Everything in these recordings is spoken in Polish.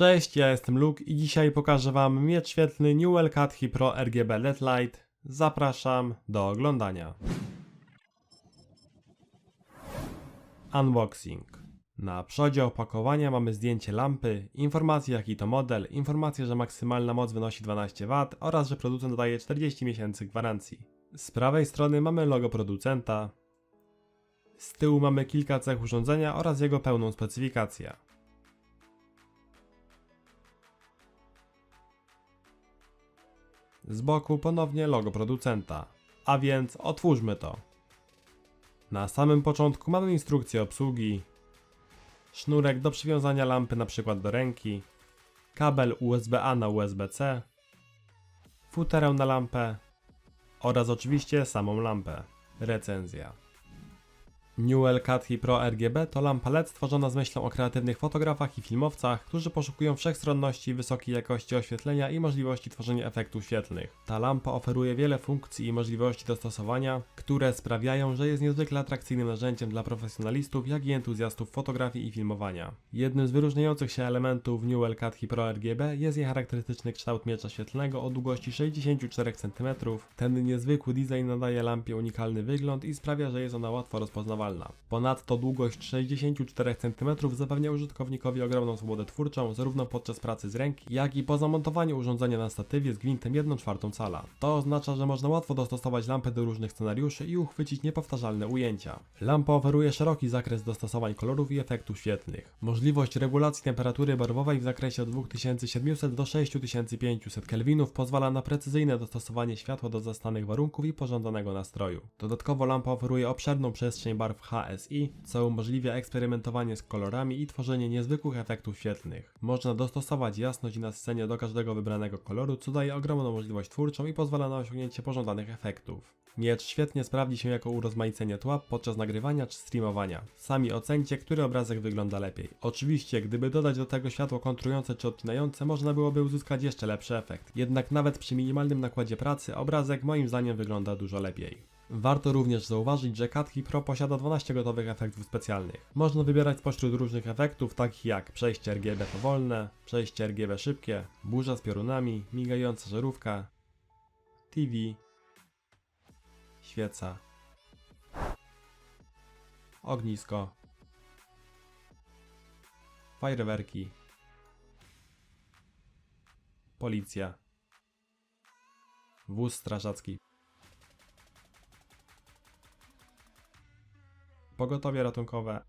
Cześć, ja jestem Luke i dzisiaj pokażę Wam miecz świetlny Newell Cathy Pro RGB LED Light. Zapraszam do oglądania. Unboxing. Na przodzie opakowania mamy zdjęcie lampy, informacje jaki to model, informacje, że maksymalna moc wynosi 12 W oraz że producent daje 40 miesięcy gwarancji. Z prawej strony mamy logo producenta. Z tyłu mamy kilka cech urządzenia oraz jego pełną specyfikację. Z boku ponownie logo producenta. A więc otwórzmy to. Na samym początku mamy instrukcję obsługi, sznurek do przywiązania lampy np. do ręki, kabel USB-A na USB-C, futerę na lampę oraz oczywiście samą lampę. Recenzja. Newell Cathy Pro RGB to lampa LED stworzona z myślą o kreatywnych fotografach i filmowcach, którzy poszukują wszechstronności, wysokiej jakości oświetlenia i możliwości tworzenia efektów świetlnych. Ta lampa oferuje wiele funkcji i możliwości dostosowania, które sprawiają, że jest niezwykle atrakcyjnym narzędziem dla profesjonalistów, jak i entuzjastów fotografii i filmowania. Jednym z wyróżniających się elementów Newell Cathy Pro RGB jest jej charakterystyczny kształt miecza świetlnego o długości 64 cm. Ten niezwykły design nadaje lampie unikalny wygląd i sprawia, że jest ona łatwo rozpoznawalna. Ponadto długość 64 cm zapewnia użytkownikowi ogromną swobodę twórczą, zarówno podczas pracy z ręki, jak i po zamontowaniu urządzenia na statywie z gwintem 1 czwartą cala. To oznacza, że można łatwo dostosować lampę do różnych scenariuszy i uchwycić niepowtarzalne ujęcia. Lampa oferuje szeroki zakres dostosowań kolorów i efektów świetlnych. Możliwość regulacji temperatury barwowej w zakresie od 2700 do 6500 kelwinów pozwala na precyzyjne dostosowanie światła do zastanych warunków i pożądanego nastroju. Dodatkowo lampa oferuje obszerną przestrzeń barw HSI, co umożliwia eksperymentowanie z kolorami i tworzenie niezwykłych efektów świetlnych. Można dostosować jasność na scenie do każdego wybranego koloru, co daje ogromną możliwość twórczą i pozwala na osiągnięcie pożądanych efektów. Miecz świetnie sprawdzi się jako urozmaicenie tła podczas nagrywania czy streamowania. Sami ocencie, który obrazek wygląda lepiej. Oczywiście, gdyby dodać do tego światło kontrujące czy odcinające, można byłoby uzyskać jeszcze lepszy efekt. Jednak nawet przy minimalnym nakładzie pracy, obrazek moim zdaniem wygląda dużo lepiej. Warto również zauważyć, że Cathy Pro posiada 12 gotowych efektów specjalnych. Można wybierać spośród różnych efektów, takich jak przejście RGB powolne, przejście RGB szybkie, burza z piorunami, migająca żarówka, TV, świeca, ognisko, fajerwerki, policja, wóz strażacki, pogotowie ratunkowe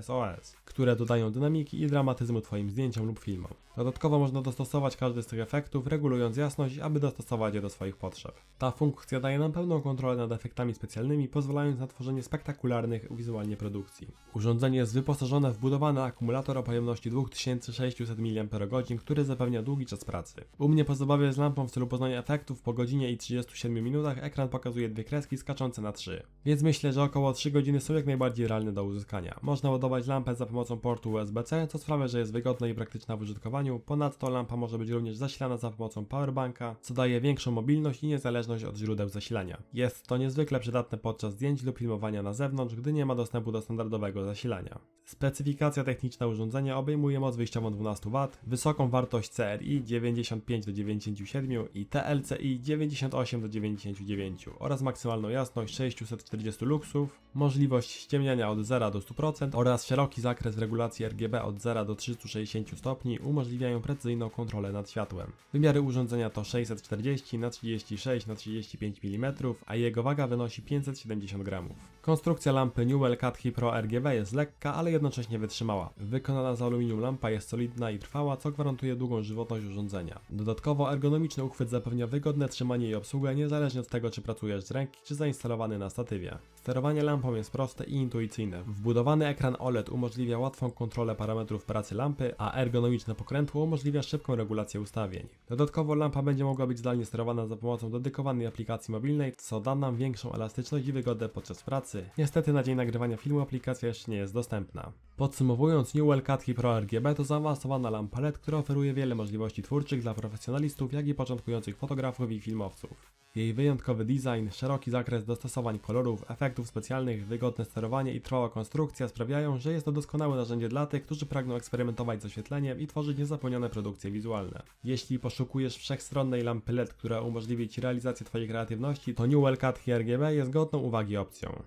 SOS, które dodają dynamiki i dramatyzmu Twoim zdjęciom lub filmom. Dodatkowo można dostosować każdy z tych efektów, regulując jasność, aby dostosować je do swoich potrzeb. Ta funkcja daje nam pełną kontrolę nad efektami specjalnymi, pozwalając na tworzenie spektakularnych wizualnie produkcji. Urządzenie jest wyposażone w budowany akumulator o pojemności 2600 mAh, który zapewnia długi czas pracy. U mnie po zabawie z lampą w celu poznania efektów po godzinie i 37 minutach ekran pokazuje dwie kreski skaczące na 3. Więc myślę, że około 3 godziny są jak najbardziej realne do uzyskania. Można ładować lampę za pomocą portu USB-C, co sprawia, że jest wygodna i praktyczna w użytkowaniu. Ponadto lampa może być również zasilana za pomocą powerbanka, co daje większą mobilność i niezależność od źródeł zasilania. Jest to niezwykle przydatne podczas zdjęć lub filmowania na zewnątrz, gdy nie ma dostępu do standardowego zasilania. Specyfikacja techniczna urządzenia obejmuje moc wyjściową 12 W, wysoką wartość CRI 95 do 97 i TLCI 98 do 99 oraz maksymalną jasność 640 luksów, możliwość ściemniania od 0 do 100% oraz szeroki zakres regulacji RGB od 0 do 360 stopni umożliwiają precyzyjną kontrolę nad światłem. Wymiary urządzenia to 640 na 36 na 35 mm, a jego waga wynosi 570 g. Konstrukcja lampy Newell Cathy Pro RGB jest lekka, ale jednocześnie wytrzymała. Wykonana z aluminium lampa jest solidna i trwała, co gwarantuje długą żywotność urządzenia. Dodatkowo ergonomiczny uchwyt zapewnia wygodne trzymanie i obsługę niezależnie od tego, czy pracujesz z ręki, czy zainstalowany na statywie. Sterowanie lampą jest proste i intuicyjne. Wbudowany ekran OLED umożliwia łatwą kontrolę parametrów pracy lampy, a ergonomiczne pokrętło umożliwia szybką regulację ustawień. Dodatkowo lampa będzie mogła być zdalnie sterowana za pomocą dedykowanej aplikacji mobilnej, co da nam większą elastyczność i wygodę podczas pracy. Niestety na dzień nagrywania filmu aplikacja jeszcze nie jest dostępna. Podsumowując, Newell Cathy Pro RGB to zaawansowana lampa LED, która oferuje wiele możliwości twórczych dla profesjonalistów, jak i początkujących fotografów i filmowców. Jej wyjątkowy design, szeroki zakres dostosowań kolorów, efektów specjalnych, wygodne sterowanie i trwała konstrukcja sprawiają, że jest to doskonałe narzędzie dla tych, którzy pragną eksperymentować z oświetleniem i tworzyć niezapomniane produkcje wizualne. Jeśli poszukujesz wszechstronnej lampy LED, która umożliwi Ci realizację Twojej kreatywności, to New Cat RGB jest godną uwagi opcją.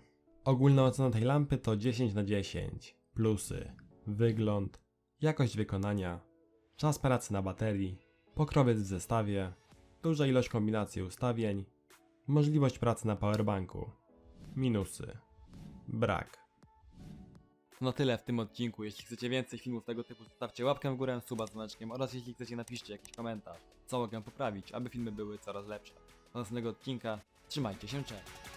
Ogólna ocena tej lampy to 10 na 10. Plusy: wygląd, jakość wykonania, czas pracy na baterii, pokrowiec w zestawie, duża ilość kombinacji ustawień, możliwość pracy na powerbanku. Minusy: brak. To na tyle w tym odcinku. Jeśli chcecie więcej filmów tego typu, zostawcie łapkę w górę, suba dzwoneczkiem oraz jeśli chcecie napiszcie jakiś komentarz, co mogę poprawić, aby filmy były coraz lepsze. Do następnego odcinka, trzymajcie się, cześć!